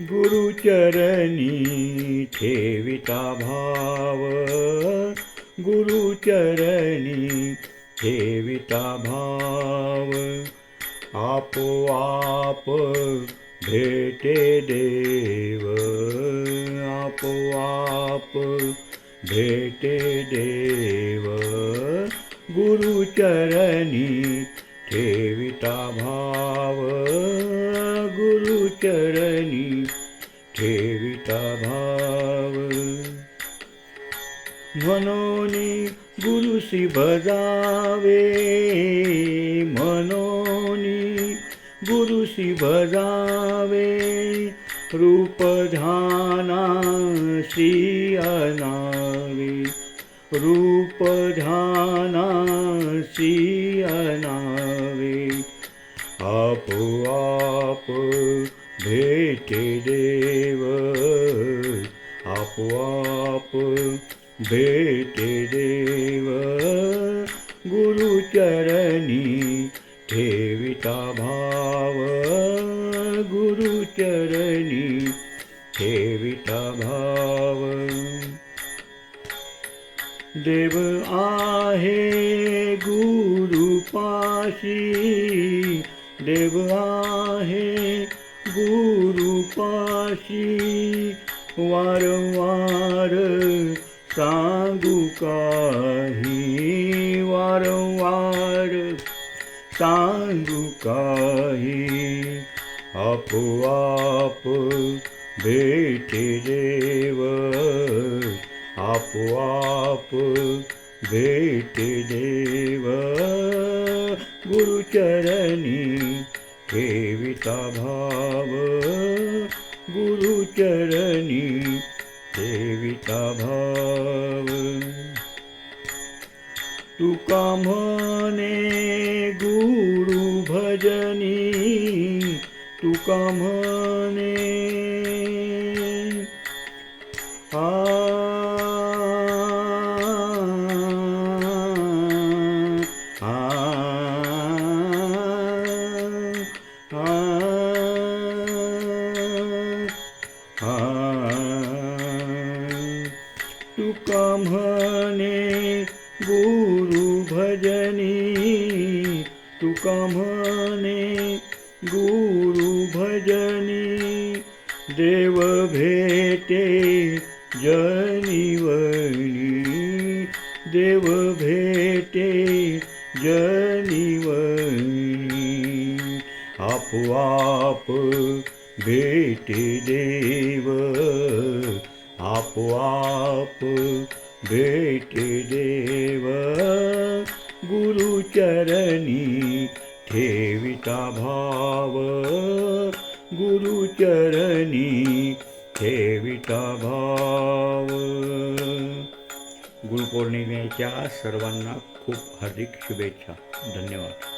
गुरुचरणी ठेविता भाव. गुरुचरणी ठेविता भाव. आपोआप भेटे देव. आपोआप भेटे देव. गुरुचरणी ठेविता भाव. गुरुचरणी ठेविता भाव मनोनी गुरुसी भजावे मनोनी गुरुसी भजावे। रूप ध्यानासी अनावे रूप ध्यानासी अनावे आपोआप भेटे देव आपोआप भेटे देव गुरुचरणी ठेविता भाव गुरुचरणी ठेविता भाव. देव आहे गुरुपाशी देव आहे गुरुपाशी वारंवार सांगू काही वारंवार सांगू काही. आपोआप भेटे देव आपोआप भेटे देव. गुरुचरणी ठेविता भाव भाव तुका म्हणे गुरु भजनी तुका म्हणे आ गुरु भजनी म्हणे? गुरु भजनी देव भेटे जनिवणी देव भेटे जनिवणी आपोआप भेटे देव आपोआप भेटे देव गुरुचरणी ठेविता भाव गुरुचरणी ठेविता भाव. गुरुपौर्णिमेच्या सर्वांना खूप हार्दिक शुभेच्छा. धन्यवाद.